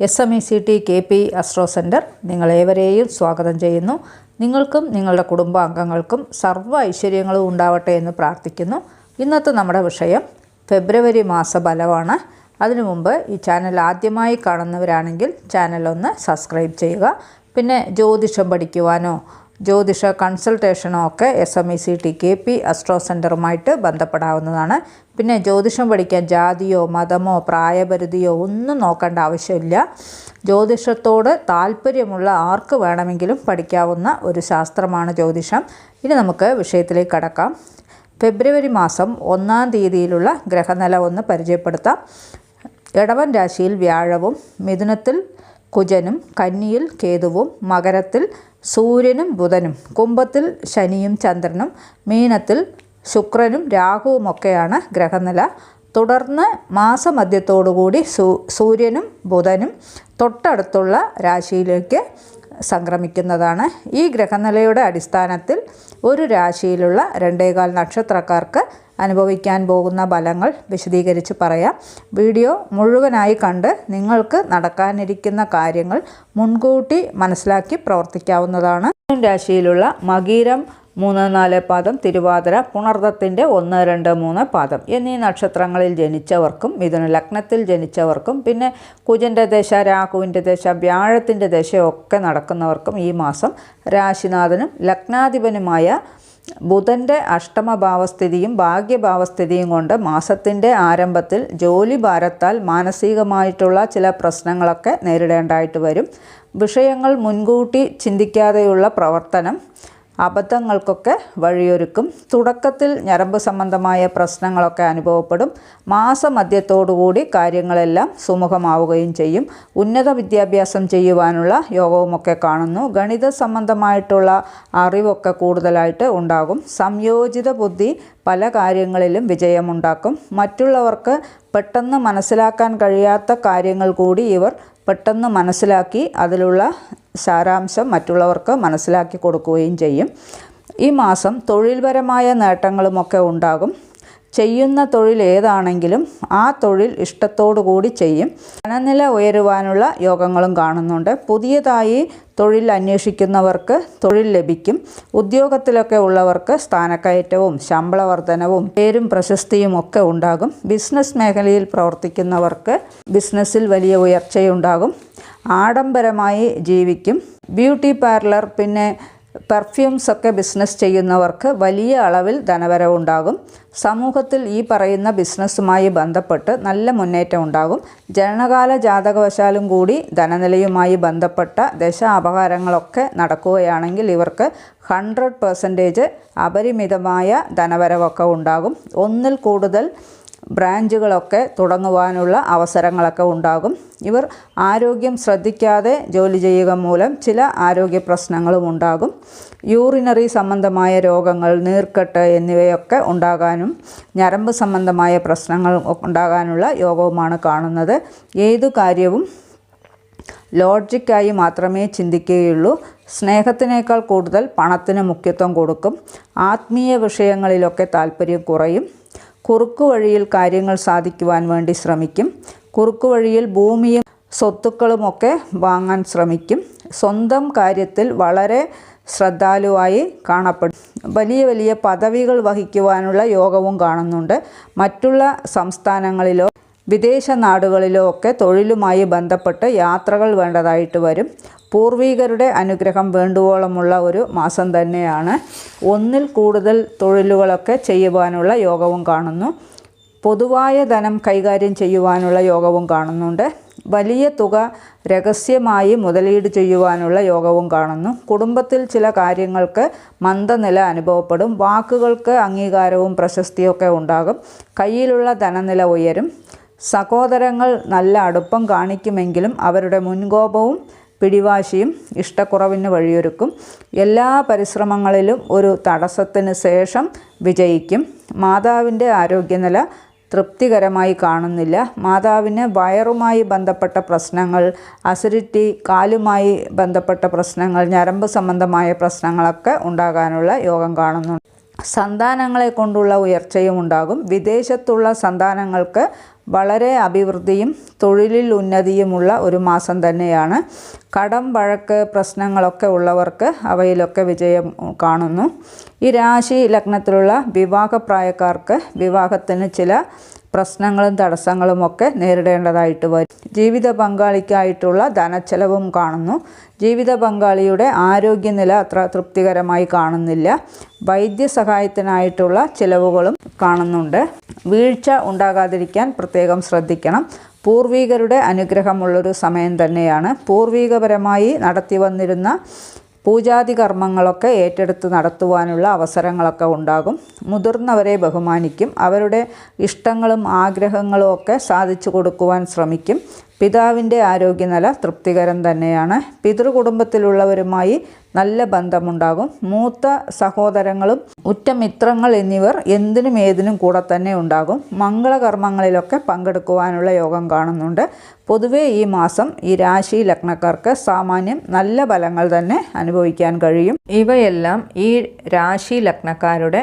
S M E C T K P astro centre നിങ്ങളേവരെയും സ്വാഗതം ചെയ്യുന്നു. നിങ്ങൾക്കും നിങ്ങളുടെ കുടുംബാംഗങ്ങൾക്കും സർവ ഐശ്വര്യങ്ങളും ഉണ്ടാവട്ടെ എന്ന് പ്രാർത്ഥിക്കുന്നു. ഇന്നത്തെ നമ്മുടെ വിഷയം ഫെബ്രുവരി മാസ ഫലമാണ്. അതിനു മുമ്പ് ഈ ചാനൽ ആദ്യമായി കാണുന്നവരാണെങ്കിൽ ചാനൽ ഒന്ന് സബ്സ്ക്രൈബ് ചെയ്യുക. പിന്നെ ജ്യോതിഷം പഠിക്കുവാനോ ജ്യോതിഷ കൺസൾട്ടേഷനോ ഒക്കെ S M E C T K P astro സെന്ററുമായിട്ട് ബന്ധപ്പെടാവുന്നതാണ്. പിന്നെ ജ്യോതിഷം പഠിക്കാൻ ജാതിയോ മതമോ പ്രായപരിധിയോ ഒന്നും നോക്കേണ്ട ആവശ്യമില്ല. ജ്യോതിഷത്തോട് താല്പര്യമുള്ള ആർക്ക് വേണമെങ്കിലും പഠിക്കാവുന്ന ഒരു ശാസ്ത്രമാണ് ജ്യോതിഷം. ഇനി നമുക്ക് വിഷയത്തിലേക്ക് കടക്കാം. ഫെബ്രുവരി മാസം ഒന്നാം തീയതിയിലുള്ള ഗ്രഹനില ഒന്ന് പരിചയപ്പെടുത്താം. ഇടവൻ രാശിയിൽ വ്യാഴവും മിഥുനത്തിൽ കുജനും കന്നിയിൽ കേതുവും മകരത്തിൽ സൂര്യനും ബുധനും കുംഭത്തിൽ ശനിയും ചന്ദ്രനും മീനത്തിൽ ശുക്രനും രാഹുവുമൊക്കെയാണ് ഗ്രഹനില. തുടർന്ന് മാസമധ്യത്തോടുകൂടി സൂ സൂര്യനും ബുധനും തൊട്ടടുത്തുള്ള രാശിയിലേക്ക് സംക്രമിക്കുന്നതാണ്. ഈ ഗ്രഹനിലയുടെ അടിസ്ഥാനത്തിൽ ഒരു രാശിയിലുള്ള രണ്ടേകാൽ നക്ഷത്രക്കാർക്ക് അനുഭവിക്കാൻ പോകുന്ന ഫലങ്ങൾ വിശദീകരിച്ച് പറയാം. വീഡിയോ മുഴുവനായി കണ്ട് നിങ്ങൾക്ക് നടക്കാനിരിക്കുന്ന കാര്യങ്ങൾ മുൻകൂട്ടി മനസ്സിലാക്കി പ്രവർത്തിക്കാവുന്നതാണ്. രാശിയിലുള്ള മകീരം മൂന്ന് നാല് പാദം തിരുവാതിര പുണർദത്തിന്റെ ഒന്ന് രണ്ട് മൂന്ന് പാദം എന്നീ നക്ഷത്രങ്ങളിൽ ജനിച്ചവർക്കും മിഥുന ലഗ്നത്തിൽ ജനിച്ചവർക്കും പിന്നെ കുജന്റെ ദശ രാഹുവിന്റെ ദശ വ്യാഴത്തിന്റെ ദശയൊക്കെ നടക്കുന്നവർക്കും ഈ മാസം രാശിനാഥനും ലഗ്നാധിപനുമായ ബുധന്റെ അഷ്ടമഭാവസ്ഥിതിയും ഭാഗ്യഭാവസ്ഥിതിയും കൊണ്ട് മാസത്തിന്റെ ആരംഭത്തിൽ ജോലി ഭാരത്താൽ മാനസികമായിട്ടുള്ള ചില പ്രശ്നങ്ങളൊക്കെ നേരിടേണ്ടതായിട്ട് വരും. വിഷയങ്ങൾ മുൻകൂട്ടി ചിന്തിക്കാതെയുള്ള പ്രവർത്തനം അബദ്ധങ്ങൾക്കൊക്കെ വഴിയൊരുക്കും. തുടക്കത്തിൽ ഞരമ്പ് സംബന്ധമായ പ്രശ്നങ്ങളൊക്കെ അനുഭവപ്പെടും. മാസമധ്യത്തോടുകൂടി കാര്യങ്ങളെല്ലാം സുമുഖമാവുകയും ചെയ്യും. ഉന്നത വിദ്യാഭ്യാസം ചെയ്യുവാനുള്ള യോഗവുമൊക്കെ കാണുന്നു. ഗണിത സംബന്ധമായിട്ടുള്ള അറിവൊക്കെ കൂടുതലായിട്ട് ഉണ്ടാകും. സംയോജിത ബുദ്ധി പല കാര്യങ്ങളിലും വിജയമുണ്ടാക്കും. മറ്റുള്ളവർക്ക് പെട്ടെന്ന് മനസ്സിലാക്കാൻ കഴിയാത്ത കാര്യങ്ങൾ കൂടി ഇവർ പെട്ടെന്ന് മനസ്സിലാക്കി അതിലുള്ള സാരാംശം മറ്റുള്ളവർക്ക് മനസ്സിലാക്കി കൊടുക്കുകയും ചെയ്യും. ഈ മാസം തൊഴിൽപരമായ നേട്ടങ്ങളുമൊക്കെ ഉണ്ടാകും. ചെയ്യുന്ന തൊഴിൽ ഏതാണെങ്കിലും ആ തൊഴിൽ ഇഷ്ടത്തോടു കൂടി ചെയ്യും. ധനനില ഉയരുവാനുള്ള യോഗങ്ങളും കാണുന്നുണ്ട്. പുതിയതായി തൊഴിൽ അന്വേഷിക്കുന്നവർക്ക് തൊഴിൽ ലഭിക്കും. ഉദ്യോഗത്തിലൊക്കെ ഉള്ളവർക്ക് സ്ഥാനക്കയറ്റവും ശമ്പള വർധനവും പേരും പ്രശസ്തിയും ഒക്കെ ഉണ്ടാകും. ബിസിനസ് മേഖലയിൽ പ്രവർത്തിക്കുന്നവർക്ക് ബിസിനസ്സിൽ വലിയ ഉയർച്ചയുണ്ടാകും. ആഡംബരമായി ജീവിക്കും. ബ്യൂട്ടി പാർലർ പിന്നെ പെർഫ്യൂംസ് ഒക്കെ ബിസിനസ് ചെയ്യുന്നവർക്ക് വലിയ അളവിൽ ധനവരവുണ്ടാകും സമൂഹത്തിൽ ഈ പറയുന്ന ബിസിനസ്സുമായി ബന്ധപ്പെട്ട് നല്ല മുന്നേറ്റം ഉണ്ടാകും. ജനനകാല ജാതകവശാലും കൂടി ധനനിലയുമായി ബന്ധപ്പെട്ട ദശ അപകാരങ്ങളൊക്കെ നടക്കുകയാണെങ്കിൽ ഇവർക്ക് ഹൺഡ്രഡ് പെർസെന്റേജ് അപരിമിതമായ ധനവരവൊക്കെ ഉണ്ടാകും. ഒന്നിൽ കൂടുതൽ ബ്രാഞ്ചുകളൊക്കെ തുടങ്ങുവാനുള്ള അവസരങ്ങളൊക്കെ ഉണ്ടാകും. ഇവർ ആരോഗ്യം ശ്രദ്ധിക്കാതെ ജോലി ചെയ്യുക മൂലം ചില ആരോഗ്യ പ്രശ്നങ്ങളും ഉണ്ടാകും. യൂറിനറി സംബന്ധമായ രോഗങ്ങൾ നീർക്കെട്ട് എന്നിവയൊക്കെ ഉണ്ടാകാനും ഞരമ്പ് സംബന്ധമായ പ്രശ്നങ്ങൾ ഉണ്ടാകാനുള്ള യോഗവുമാണ് കാണുന്നത്. ഏതു കാര്യവും ലോജിക്കായി മാത്രമേ ചിന്തിക്കുകയുള്ളൂ. സ്നേഹത്തിനേക്കാൾ കൂടുതൽ പണത്തിന് മുഖ്യത്വം കൊടുക്കും. ആത്മീയ വിഷയങ്ങളിലൊക്കെ താല്പര്യം കുറയും. കുറുക്കു വഴിയിൽ കാര്യങ്ങൾ സാധിക്കുവാൻ വേണ്ടി ശ്രമിക്കും. കുറുക്കു വഴിയിൽ ഭൂമിയും സ്വത്തുക്കളുമൊക്കെ വാങ്ങാൻ ശ്രമിക്കും. സ്വന്തം കാര്യത്തിൽ വളരെ ശ്രദ്ധാലുവായി കാണപ്പെടും. വലിയ വലിയ പദവികൾ വഹിക്കുവാനുള്ള യോഗവും കാണുന്നുണ്ട്. മറ്റുള്ള സംസ്ഥാനങ്ങളിലോ വിദേശ നാടുകളിലോ ഒക്കെ തൊഴിലുമായി ബന്ധപ്പെട്ട് യാത്രകൾ വേണ്ടതായിട്ട് വരും. പൂർവികരുടെ അനുഗ്രഹം വേണ്ടുവോളമുള്ള ഒരു മാസം തന്നെയാണ്. ഒന്നിൽ കൂടുതൽ തൊഴിലുകളൊക്കെ ചെയ്യുവാനുള്ള യോഗവും കാണുന്നു. പൊതുവായ ധനം കൈകാര്യം ചെയ്യുവാനുള്ള യോഗവും കാണുന്നുണ്ട്. വലിയ തുക രഹസ്യമായി മുതലീട് ചെയ്യുവാനുള്ള യോഗവും കാണുന്നു. കുടുംബത്തിൽ ചില കാര്യങ്ങൾക്ക് മന്ദനില അനുഭവപ്പെടും. വാക്കുകൾക്ക് അംഗീകാരവും പ്രശസ്തിയൊക്കെ ഉണ്ടാകും. കയ്യിലുള്ള ധനനില ഉയരും. സഹോദരങ്ങൾ നല്ല അടുപ്പം കാണിക്കുമെങ്കിലും അവരുടെ മുൻകോപവും പിടിവാശിയും ഇഷ്ടക്കുറവിന് വഴിയൊരുക്കും. എല്ലാ പരിശ്രമങ്ങളിലും ഒരു തടസ്സത്തിന് ശേഷം വിജയിക്കും. മാതാവിന്റെ ആരോഗ്യനില തൃപ്തികരമായി കാണുന്നില്ല. മാതാവിന് വയറുമായി ബന്ധപ്പെട്ട പ്രശ്നങ്ങൾ അസിഡിറ്റി കാലുമായി ബന്ധപ്പെട്ട പ്രശ്നങ്ങൾ ഞരമ്പ് സംബന്ധമായ പ്രശ്നങ്ങളൊക്കെ ഉണ്ടാകാനുള്ള യോഗം കാണുന്നുണ്ട് സന്താനങ്ങളെ കൊണ്ടുള്ള ഉയർച്ചയും ഉണ്ടാകും. വിദേശത്തുള്ള സന്താനങ്ങൾക്ക് വളരെ അഭിവൃദ്ധിയും തൊഴിലിൽ ഉന്നതിയുമുള്ള ഒരു മാസം തന്നെയാണ്. കടം വഴക്ക് പ്രശ്നങ്ങളൊക്കെ ഉള്ളവർക്ക് അവയിലൊക്കെ വിജയം കാണുന്നു. ഈ രാശി ലഗ്നത്തിലുള്ള വിവാഹപ്രായക്കാർക്ക് വിവാഹത്തിന് ചില പ്രശ്നങ്ങളും തടസ്സങ്ങളും ഒക്കെ നേരിടേണ്ടതായിട്ട് വരും. ജീവിത പങ്കാളിക്കായിട്ടുള്ള ധനച്ചെലവും കാണുന്നു. ജീവിത പങ്കാളിയുടെ ആരോഗ്യനില അത്ര തൃപ്തികരമായി കാണുന്നില്ല. വൈദ്യസഹായത്തിനായിട്ടുള്ള ചിലവുകളും കാണുന്നുണ്ട്. വീഴ്ച ഉണ്ടാകാതിരിക്കാൻ പ്രത്യേകം ശ്രദ്ധിക്കണം. പൂർവികരുടെ അനുഗ്രഹമുള്ളൊരു സമയം തന്നെയാണ്. പൂർവികപരമായി നടത്തി വന്നിരുന്ന പൂജാതി കർമ്മങ്ങളൊക്കെ ഏറ്റെടുത്ത് നടത്തുവാനുള്ള അവസരങ്ങളൊക്കെ ഉണ്ടാകും. മുതിർന്നവരെ ബഹുമാനിക്കും. അവരുടെ ഇഷ്ടങ്ങളും ആഗ്രഹങ്ങളും ഒക്കെ സാധിച്ചു കൊടുക്കുവാൻ ശ്രമിക്കും. പിതാവിന്റെ ആരോഗ്യനില തൃപ്തികരം തന്നെയാണ്. പിതൃകുടുംബത്തിലുള്ളവരുമായി നല്ല ബന്ധമുണ്ടാകും. മൂത്ത സഹോദരങ്ങളും ഉറ്റമിത്രങ്ങൾ എന്നിവർ എന്തിനും ഏതിനും കൂടെ തന്നെ ഉണ്ടാകും. മംഗളകർമ്മങ്ങളിലൊക്കെ പങ്കെടുക്കുവാനുള്ള യോഗം കാണുന്നുണ്ട്. പൊതുവെ ഈ മാസം ഈ രാശി ലഗ്നക്കാർക്ക് സാമാന്യം നല്ല ഫലങ്ങൾ തന്നെ അനുഭവിക്കാൻ കഴിയും. ഇവയെല്ലാം ഈ രാശി ലഗ്നക്കാരുടെ